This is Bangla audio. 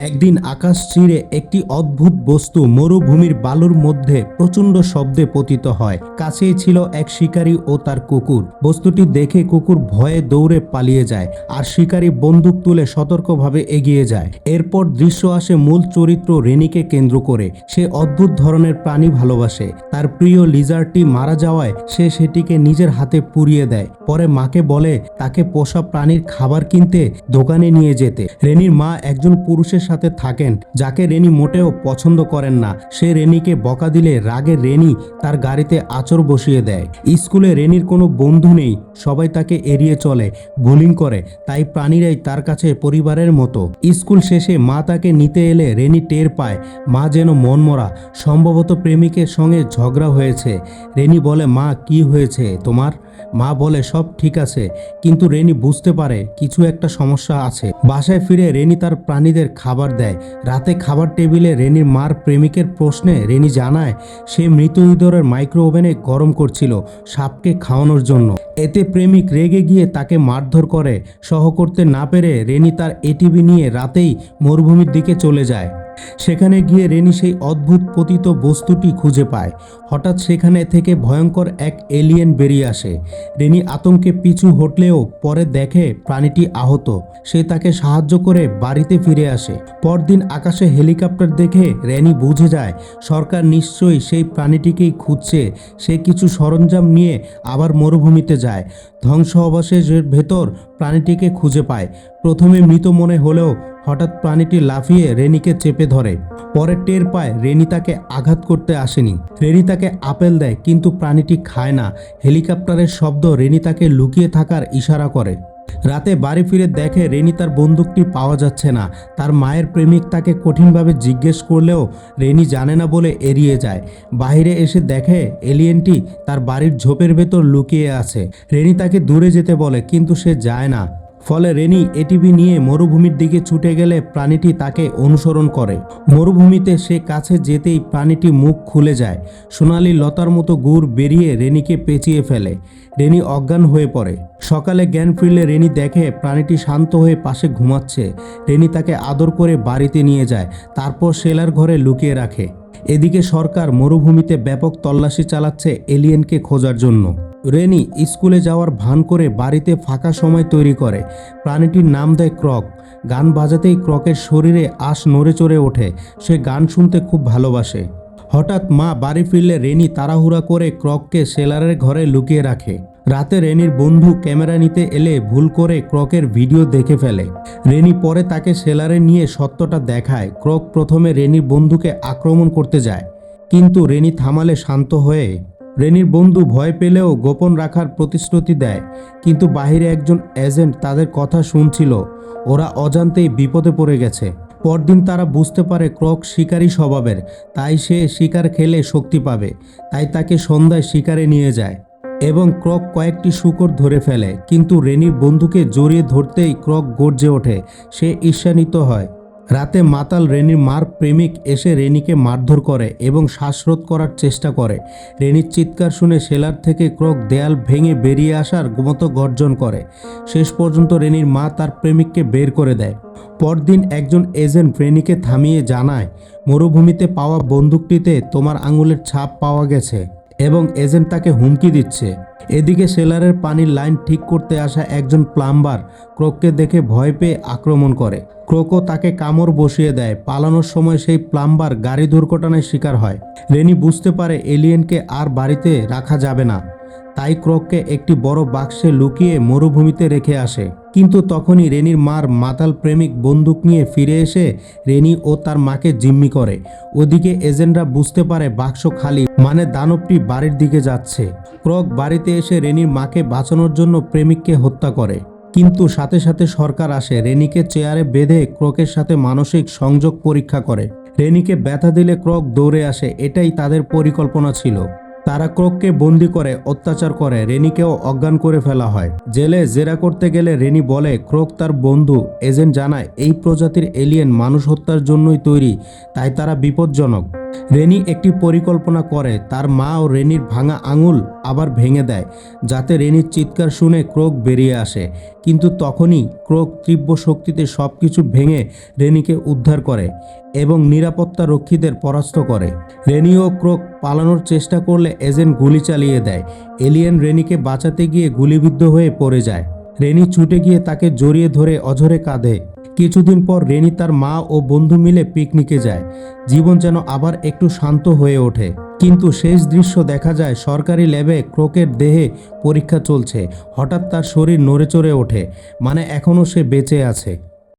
একদিন আকাশ চিরে একটি অদ্ভুত বস্তু মরুভূমির বালুর মধ্যে প্রচণ্ড শব্দে পতিত হয়। কাছেই ছিল এক শিকারী ও তার কুকুর। বস্তুটি দেখে কুকুর ভয়ে দৌড়ে পালিয়ে যায় আর শিকারী বন্দুক তুলে সতর্কভাবে এগিয়ে যায়। এরপর দৃশ্য আসে মূল চরিত্র রেনিকে কেন্দ্র করে। সে অদ্ভুত ধরনের প্রাণী ভালোবাসে। তার প্রিয় লিজারটি মারা যাওয়ায় সে সেটিকে নিজের হাতে পুড়িয়ে দেয়। পরে মাকে বলে, তাকে পোষা প্রাণীর খাবার কিনতে দোকানে নিয়ে যেতে। রেনির মা একজন পুরুষের সাথে থাকেন, যাকে রেনি মোটেও পছন্দ করেন না। সে রেনিকে বকা দিলে রাগে রেনি তার গাড়িতে আচর বসিয়ে দেয়। স্কুলে রেনির কোনো বন্ধু নেই, সবাই তাকে এড়িয়ে চলে, বুলিং করে, তাই প্রাণীরাই তার কাছে পরিবারের মতো। স্কুল শেষে মা তাকে নিতে এলে রেনি টের পায়, মা যেন মনমরা। সম্ভবত প্রেমিকের সঙ্গে ঝগড়া হয়েছে। রেনি বলে, মা, কি হয়েছে তোমার? মা বলে, সব ঠিক আছে, কিন্তু রেনি বুঝতে পারে কিছু একটা সমস্যা আছে। বাসায় ফিরে রেনি তার প্রাণীদের খাবার দেয়। রাতে খাবার টেবিলে রেনির মার প্রেমিকের প্রশ্নে রেনি জানায়, সে মৃত ইঁদুরের মাইক্রো ওভেনে গরম করছিল সাপকে খাওয়ানোর জন্য। এতে প্রেমিক রেগে গিয়ে তাকে মারধর করে। সহ করতে না পেরে রেনি তার এটিভি নিয়ে রাতেই মরুভূমির দিকে চলে যায়। সেখানে গিয়ে রেনি সেই অদ্ভুত পতিত বস্তুটি খুঁজে পায়। হঠাৎ সেখানে থেকে ভয়ঙ্কর এক এলিয়েন বেরিয়ে আসে। রেনি আতঙ্কে পিছু হটলেও পরে দেখে প্রাণীটি আহত। সে তাকে সাহায্য করে বাড়িতে ফিরে আসে। পরদিন আকাশে হেলিকপ্টার দেখে রেনি বুঝে যায়, সরকার নিশ্চয়ই সেই প্রাণীটিকেই খুঁজছে। সে কিছু সরঞ্জাম নিয়ে আবার মরুভূমিতে যায়। ধ্বংস অবশেষের ভেতর প্রাণীটিকে খুঁজে পায়। প্রথমে মৃত মনে হলেও হঠাৎ প্রাণীটি লাফিয়ে রেনিকে চেপে ধরে। পরে টের পায় রেনি তাকে আঘাত করতে আসেনি। রেনি তাকে আপেল দেয়, কিন্তু প্রাণীটি খায় না। হেলিকপ্টারের শব্দ রেনি তাকে লুকিয়ে থাকার ইশারা করে। রাতে বাড়ি ফিরে দেখে রেনি তার বন্দুকটি পাওয়া যাচ্ছে না। তার মায়ের প্রেমিক তাকে কঠিনভাবে জিজ্ঞেস করলেও রেনি জানে না বলে এড়িয়ে যায়। বাইরে এসে দেখে এলিয়েনটি তার বাড়ির ঝোপের ভেতর লুকিয়ে আছে। রেনি তাকে দূরে যেতে বলে, কিন্তু সে যায় না। ফলে রেনি এটিভি নিয়ে মরুভূমির দিকে ছুটে গেলে প্রাণীটি তাকে অনুসরণ করে। মরুভূমিতে সে কাছে যেতেই প্রাণীটি মুখ খুলে যায়। সোনালি লতার মতো গুড় বেরিয়ে রেনিকে পেঁচিয়ে ফেলে। রেনি অজ্ঞান হয়ে পড়ে। সকালে জ্ঞান ফিরলে রেনি দেখে প্রাণীটি শান্ত হয়ে পাশে ঘুমাচ্ছে। রেনি তাকে আদর করে বাড়িতে নিয়ে যায়, তারপর সেলার ঘরে লুকিয়ে রাখে। এদিকে সরকার মরুভূমিতে ব্যাপক তল্লাশি চালাচ্ছে এলিয়েনকে খোঁজার জন্য। রেনি স্কুলে যাওয়ার ভান করে বাড়িতে ফাঁকা সময় তৈরি করে। প্রাণীটির নাম দেয় ক্রক। গান বাজাতেই ক্রকের শরীরে আশ নড়ে চড়ে ওঠে। সে গান শুনতে খুব ভালোবাসে। হঠাৎ মা বাড়ি ফিরলে রেনি তাড়াহুড়া করে ক্রককে সেলারের ঘরে লুকিয়ে রাখে। রাতে রেনির বন্ধু ক্যামেরা নিতে এলে ভুল করে ক্রকের ভিডিও দেখে ফেলে। রেনি পরে তাকে সেলারে নিয়ে সত্যটা দেখায়। ক্রক প্রথমে রেনির বন্ধুকে আক্রমণ করতে যায়। কিন্তু রেনি থামালে শান্ত হয়ে রেনির বন্ধু ভয় পেলেও গোপন রাখার প্রতিশ্রুতি দেয়, কিন্তু বাইরে একজন এজেন্ট তাদের কথা শুনছিল। ওরা অজান্তেই বিপদে পড়ে গেছে। পরদিন তারা বুঝতে পারে ক্রক শিকারী স্বভাবের, তাই সে শিকার খেলে শক্তি পাবে, তাই তাকে সন্ধ্যায় শিকারে নিয়ে যায়। এবং ক্রক কয়েকটি শুকর ধরে ফেলে, কিন্তু রেনির বন্ধুকে জড়িয়ে ধরতেই ক্রক গর্জে ওঠে, সে ঈর্ষান্বিত হয়। রাতে মাতাল রেনির মার প্রেমিক এসে রেনিকে মারধর করে এবং শ্বাসরোধ করার চেষ্টা করে। রেনির চিৎকার শুনে সেলার থেকে ক্রক দেয়াল ভেঙে বেরিয়ে আসার মতো গর্জন করে। শেষ পর্যন্ত রেনির মা তার প্রেমিককে বের করে দেয়। পরদিন একজন এজেন্ট রেনিকে থামিয়ে জানায়, মরুভূমিতে পাওয়া বন্দুকটিতে তোমার আঙুলের ছাপ পাওয়া গেছে। এবং এজেন্ট তাকে হুমকি দিচ্ছে। এদিকে সেলারের পানির লাইন ঠিক করতে আসা একজন প্লাম্বার ক্রোককে দেখে ভয় পেয়ে আক্রমণ করে। ক্রোকও তাকে কামড় বসিয়ে দেয়। পালানোর সময় সেই প্লাম্বার গাড়ি দুর্ঘটনায় শিকার হয়। রেনি বুঝতে পারে এলিয়েনকে আর বাড়িতে রাখা যাবে না। তাই ক্রককে একটি বড় বাক্সে লুকিয়ে মরুভূমিতে রেখে আসে। কিন্তু তখনই রেনির মার মাতাল প্রেমিক বন্দুক নিয়ে ফিরে এসে রেনি ও তার মাকে জিম্মি করে। ওদিকে এজেন্টরা বুঝতে পারে বাক্স খালি মানে দানবটি বাড়ির দিকে যাচ্ছে। ক্রক বাড়িতে এসে রেনির মাকে বাঁচানোর জন্য প্রেমিককে হত্যা করে। কিন্তু সাথে সাথে সরকার আসে, রেনিকে চেয়ারে বেঁধে ক্রকের সাথে মানসিক সংযোগ পরীক্ষা করে। রেনিকে ব্যথা দিলে ক্রক দৌড়ে আসে, এটাই তাদের পরিকল্পনা ছিল। তারা ক্রোককে বন্দি করে, অত্যাচার করে, রেনিকেও অজ্ঞান করে ফেলা হয়। জেলে জেরা করতে গেলে রেনি বলে, ক্রোক তার বন্ধু। এজেন্ট জানায়, এই প্রজাতির এলিয়েন মানুষ হত্যার জন্যই তৈরি, তাই তারা বিপজ্জনক। রেনি একটি পরিকল্পনা করে। তার মা ও রেনির ভাঙা আঙুল আবার ভেঙে দেয়, যাতে রেনির চিৎকার শুনে ক্রোক বেরিয়ে আসে। কিন্তু তখনই ক্রোক তীব্র শক্তিতে সব কিছু ভেঙে রেনিকে উদ্ধার করে এবং নিরাপত্তা রক্ষীদের পরাস্ত করে। রেনি ও ক্রোক পালানোর চেষ্টা করলে এজেন্ট গুলি চালিয়ে দেয়। এলিয়েন রেনিকে বাঁচাতে গিয়ে গুলিবিদ্ধ হয়ে পড়ে যায়। রেনি ছুটে গিয়ে তাকে জড়িয়ে ধরে অঝরে কাঁদে কিছুদিন পর রেনি তার মা ও বন্ধু মিলে পিকনিকে যায়। জীবন যেন আবার একটু শান্ত হয়ে ওঠে। কিন্তু শেষ দৃশ্য দেখা যায় সরকারি ল্যাবে ক্রোকের দেহে পরীক্ষা চলছে। হঠাৎ তার শরীর নড়ে চড়ে ওঠে। মানে এখনও সে বেঁচে আছে।